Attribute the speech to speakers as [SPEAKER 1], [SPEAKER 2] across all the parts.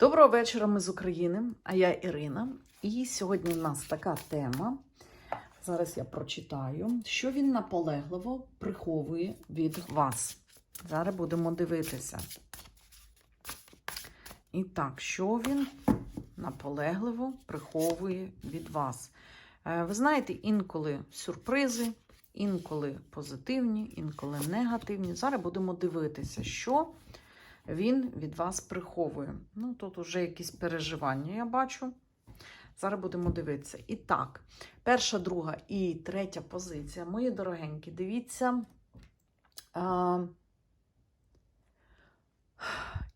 [SPEAKER 1] Доброго вечора, ми з України, а я Ірина. І сьогодні в нас така тема. Зараз я прочитаю, що він наполегливо приховує від вас. Зараз будемо дивитися. І так, що він наполегливо приховує від вас. Е, Ви знаєте, інколи сюрпризи, інколи позитивні, інколи негативні. Зараз будемо дивитися, що він від вас приховує. Ну, тут вже якісь переживання, я бачу. Зараз будемо дивитися. І так, перша, друга і третя позиція. Мої дорогенькі, дивіться. А,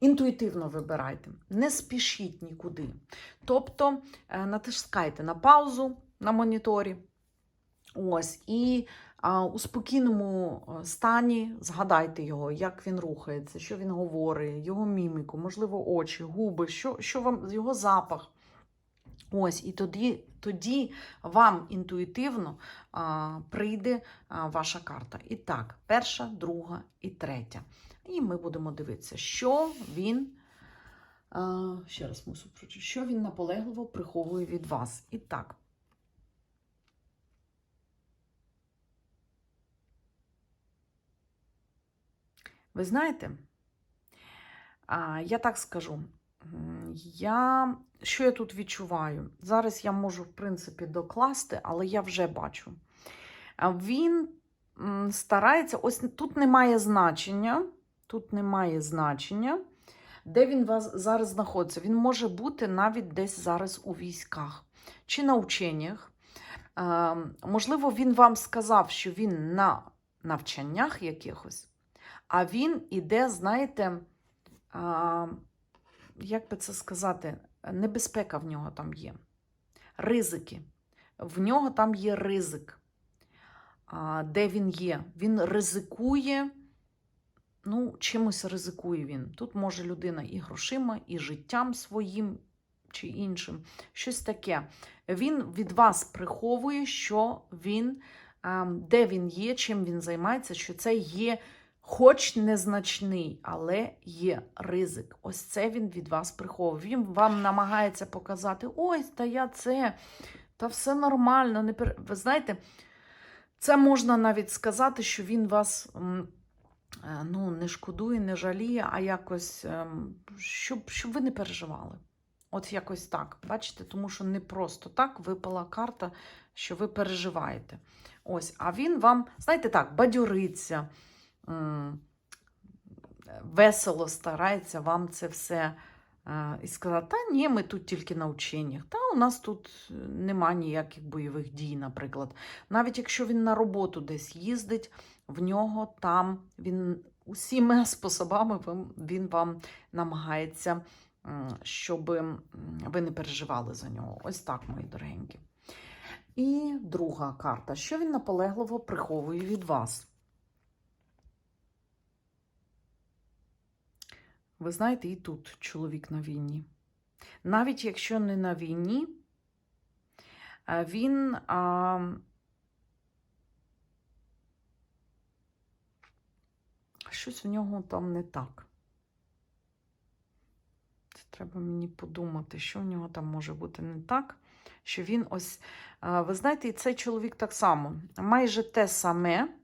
[SPEAKER 1] інтуїтивно вибирайте, не спішіть нікуди. Тобто е, натискайте на паузу на моніторі. Ось, і а, у спокійному е, стані згадайте його, як він рухається, що він говорить, його міміку, можливо, очі, губи, що, що вам його запах. Ось, і тоді, тоді вам інтуїтивно а, прийде а, ваша карта. І так, перша, друга і третя. І ми будемо дивитися, що він. А, ще раз мусу прочитати, що він наполегливо приховує від вас. І так. Ви знаєте, я так скажу, я, що я тут відчуваю? Зараз я можу, в принципі, докласти, але я вже бачу. Він старається, ось тут немає значення, тут немає значення, де він вас зараз знаходиться. Він може бути навіть десь зараз у військах чи на ученнях. Можливо, він вам сказав, що він на навчаннях якихось. А він іде, знаєте, а, як би це сказати, небезпека в нього там є. Ризики. В нього там є ризик. А, де він є? Він ризикує, ну, чимось ризикує він. Тут може людина і грошима, і життям своїм чи іншим. Щось таке. Він від вас приховує, що він, а, де він є, чим він займається, що це є. Хоч незначний, але є ризик. Ось це він від вас приховує. Він вам намагається показати: ось, та я це, та все нормально. Не пер... Ви знаєте, це можна навіть сказати, що він вас е, ну, не шкодує, не жаліє, а якось, ем, щоб, щоб ви не переживали. От якось так. Бачите, тому що не просто так випала карта, що ви переживаєте. Ось, а він вам, знаєте так, бадьориться весело старається вам це все е, і сказати, та ні, ми тут тільки на ученнях, та у нас тут нема ніяких бойових дій, наприклад. Навіть якщо він на роботу десь їздить, в нього там він усіма способами він вам намагається, щоб ви не переживали за нього. Ось так, мої дорогенькі. І друга карта. Що він наполегливо приховує від вас? Ви знаєте, і тут чоловік на війні. Навіть якщо не на війні, він а, щось у нього там не так. Це треба мені подумати, що в нього там може бути не так. Що він ось, ви знаєте, і цей чоловік так само, майже те саме.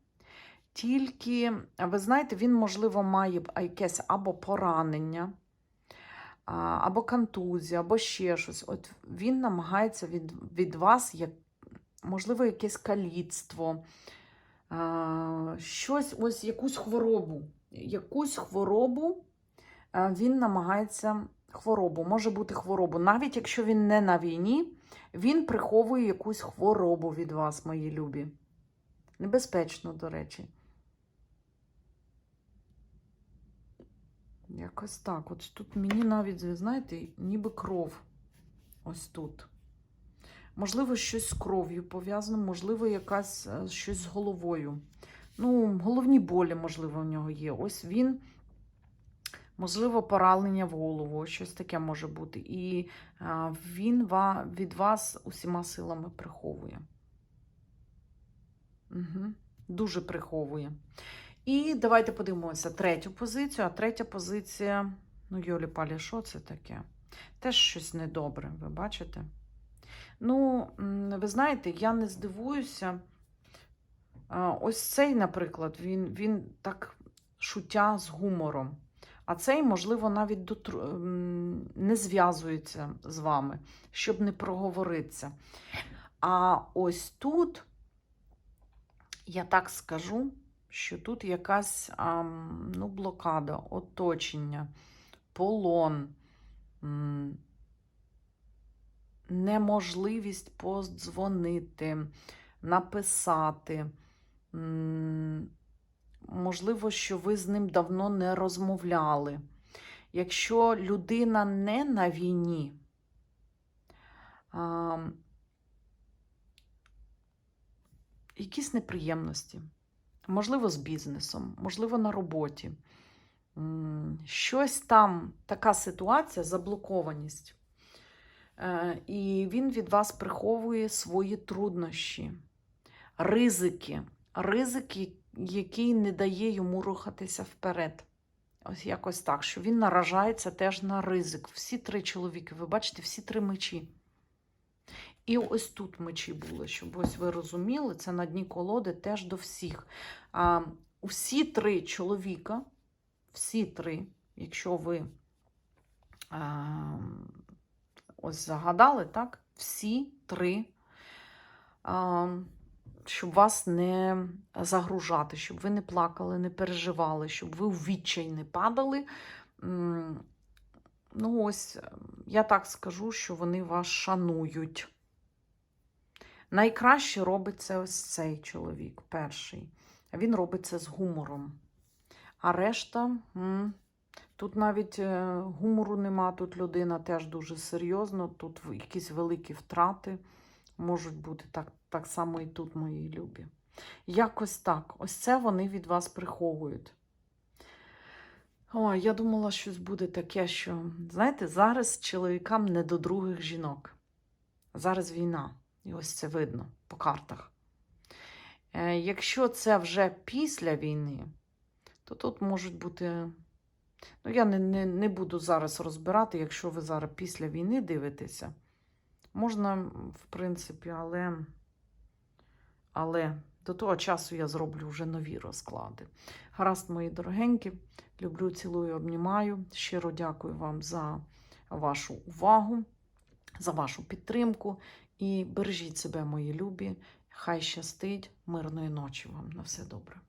[SPEAKER 1] Тільки, ви знаєте, він, можливо, має якесь або поранення, або контузія, або ще щось. От він намагається від, від вас, як, можливо, якесь каліцтво, щось, ось якусь хворобу. Якусь хворобу він намагається хворобу, може бути хворобу. Навіть якщо він не на війні, він приховує якусь хворобу від вас, мої любі. Небезпечно, до речі. Якось так. От тут мені навіть, знаєте, ніби кров. Ось тут. Можливо, щось з кров'ю пов'язано, можливо, якась е, щось з головою. Ну, головні болі, можливо, у нього є. Ось він, можливо, поранення в голову, щось таке може бути. І він від вас усіма силами приховує. Угу. Дуже приховує. І давайте подивимося третю позицію. А третя позиція, ну, Йолі Палі, що це таке? Теж щось недобре, ви бачите? Ну, ви знаєте, я не здивуюся. Ось цей, наприклад, він, він так шуття з гумором. А цей, можливо, навіть дотру... не зв'язується з вами, щоб не проговоритися. А ось тут, я так скажу, що тут якась ам, ну, блокада, оточення, полон, неможливість подзвонити, написати. Можливо, що ви з ним давно не розмовляли. Якщо людина не на війні, а, якісь неприємності, можливо, з бізнесом, можливо, на роботі. Щось там, така ситуація, заблокованість. Е, І він від вас приховує свої труднощі, ризики, ризики, який не дає йому рухатися вперед. Ось якось так, що він наражається теж на ризик. Всі три чоловіки, ви бачите, всі три мечі. І ось тут мечі були, щоб ось ви розуміли, це на дні колоди теж до всіх. А, усі три чоловіка, всі три, якщо ви а, ось загадали, так? Всі три. А, щоб вас не загружати, щоб ви не плакали, не переживали, щоб ви в відчай не падали. Ну, ось, я так скажу, що вони вас шанують. Найкраще робить це ось цей чоловік, перший. Він робить це з гумором. А решта, м, тут навіть е, гумору нема, тут людина теж дуже серйозно, тут якісь великі втрати можуть бути так, так само і тут, мої любі. Якось так. Ось це вони від вас приховують. Ой, я думала, щось буде таке, що, знаєте, зараз чоловікам не до других жінок. Зараз війна. І ось це видно по картах. Е, якщо це вже після війни, то тут можуть бути. Ну, я не, не, не буду зараз розбирати, якщо ви зараз після війни дивитеся. Можна, в принципі, але, але до того часу я зроблю вже нові розклади. Гаразд, мої дорогенькі, люблю, цілую, обнімаю. Щиро дякую вам за вашу увагу, за вашу підтримку. І бережіть себе, мої любі. Хай щастить, мирної ночі вам. На все добре.